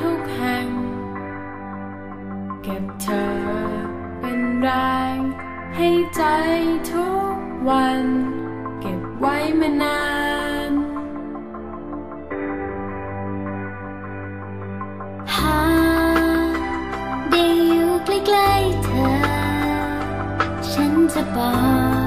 ทุกแห่ง เก็บเธอเป็นแรง ให้ใจทุกวัน เก็บไว้มานานหาได้อยู่ใกล้ๆเธอ ฉันจะบอก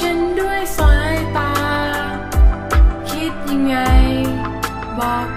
ฉันด้วยสายตา คิดยังไง บอก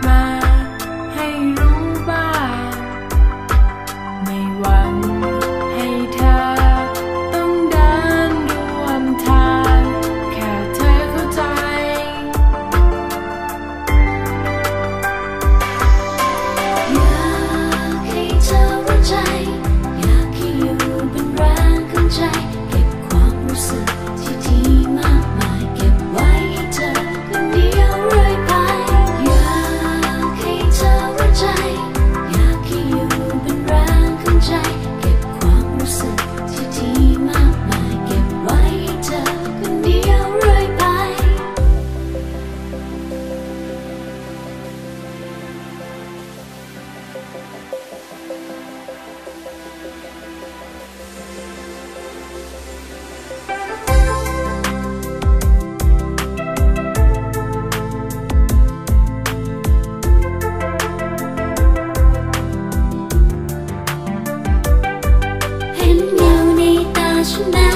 much.